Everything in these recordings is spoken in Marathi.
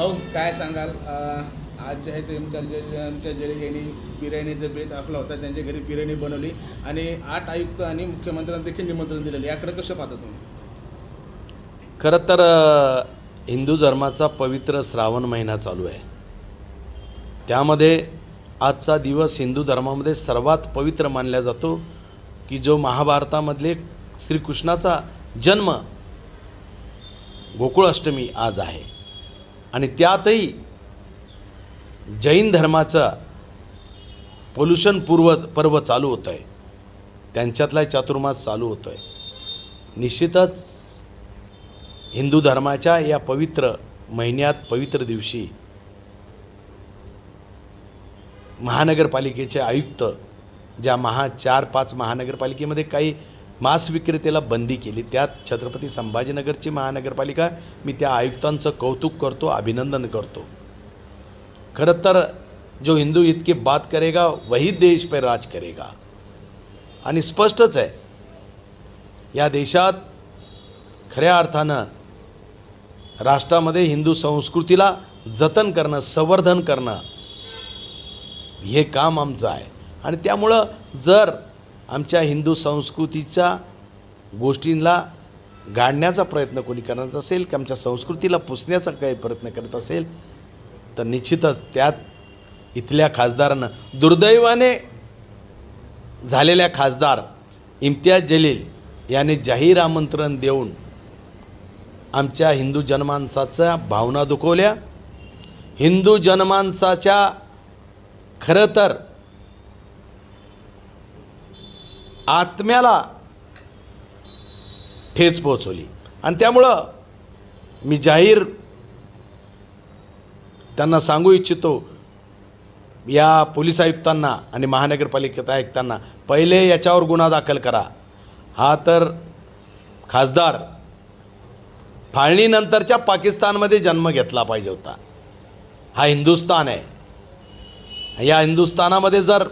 भाऊ काय सांगाल? आज जे आहे ते आमच्या जे- यांनी बिर्याणीचं बेत आखला होता त्यांच्या घरी बिर्याणी बनवली आणि आठ आयुक्त आणि मुख्यमंत्र्यांना देखील निमंत्रण दिलेलं याकडे कसं पाहता तुम्ही? खरं तर हिंदू धर्माचा पवित्र श्रावण महिना चालू आहे. त्यामध्ये आजचा दिवस हिंदू धर्मामध्ये सर्वात पवित्र मानला जातो की जो महाभारतामधले श्रीकृष्णाचा जन्म गोकुळ अष्टमी आज आहे. आणि त्यातही जैन धर्माचं पोल्युशन पूर्व पर्व चालू होतं आहे त्यांच्यातला चातुर्मास चालू होतो आहे निश्चितच हिंदू धर्माच्या या पवित्र महिन्यात पवित्र दिवशी महानगरपालिकेचे आयुक्त ज्या महा चार पाच महानगरपालिकेमध्ये काही मांस विक्रेतेला बंदी केली. त्यात छत्रपती संभाजीनगरची महानगरपालिका मी त्या आयुक्तांचं कौतुक करतो अभिनंदन करतो. खरं तर जो हिंदू इतके बात करेगा वही देश पे राज करेगा. आणि स्पष्टच आहे या देशात खऱ्या अर्थानं राष्ट्रामध्ये हिंदू संस्कृतीला जतन करणं संवर्धन करणं हे काम आमचं आहे. आणि त्यामुळं जर आमच्या हिंदू संस्कृतीच्या गोष्टींना गाडण्याचा प्रयत्न कोणी करत असेल की आमच्या संस्कृतीला पुसण्याचा काही प्रयत्न करत असेल तर निश्चितच त्यात इथल्या खासदारानं दुर्दैवाने झालेल्या खासदार इम्तियाज जलील याने जाहीर आमंत्रण देऊन आमच्या हिंदू जनमानसाच्या भावना दुखवल्या. हिंदू जनमानसाच्या खरं तर आत्म्याला ठेच पोचवली आणि त्यामुळं मी जाहीर त्यांना सांगू इच्छितो या पोलीस आयुक्तांना आणि महानगरपालिकेत आयुक्तांना पहिले याच्यावर गुन्हा दाखल करा. हा तर खासदार फाळणीनंतरच्या पाकिस्तानमध्ये जन्म घेतला पाहिजे होता. हा हिंदुस्तान आहे. या हिंदुस्थानामध्ये जर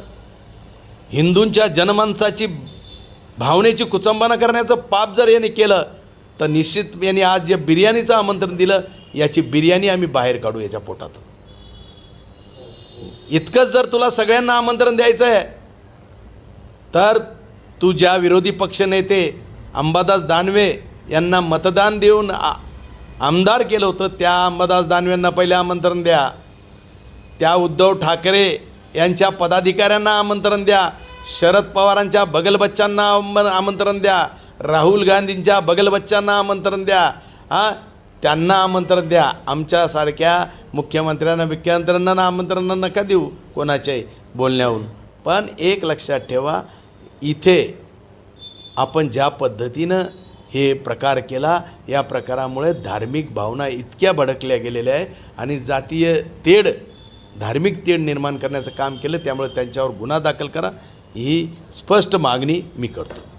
हिंदूंच्या जनमानसाची भावनेची कुचंबना करण्याचं पाप जर याने केलं तर निश्चित यांनी आज जे बिर्याणीचं आमंत्रण दिलं याची बिर्याणी आम्ही बाहेर काढू याच्या पोटातून. इतकंच जर तुला सगळ्यांना आमंत्रण द्यायचं आहे तर तू ज्या विरोधी पक्षनेते अंबादास दानवे यांना मतदान देऊन आमदार केलं होतं त्या अंबादास दानवेंना पहिले आमंत्रण द्या. त्या उद्धव ठाकरे यांच्या पदाधिकाऱ्यांना आमंत्रण द्या. शरद पवारांच्या बगलबच्चांना आमंत्रण द्या. राहुल गांधींच्या बगलबच्चांना आमंत्रण द्या. हां? त्यांना आमंत्रण द्या. आमच्यासारख्या मुख्यमंत्र्यांना मुख्यमंत्र्यांना आमंत्रण नका देऊ कोणाच्याही बोलण्याहून पण एक लक्षात ठेवा इथे आपण ज्या पद्धतीनं हे प्रकार केला या प्रकारामुळे धार्मिक भावना इतक्या भडकल्या गेलेल्या आहे आणि जातीय तेढ धार्मिक तेढ निर्माण करण्याचं काम केलं त्यामुळे त्यांच्यावर गुन्हा दाखल करा. ही स्पष्ट मागणी मी करतो.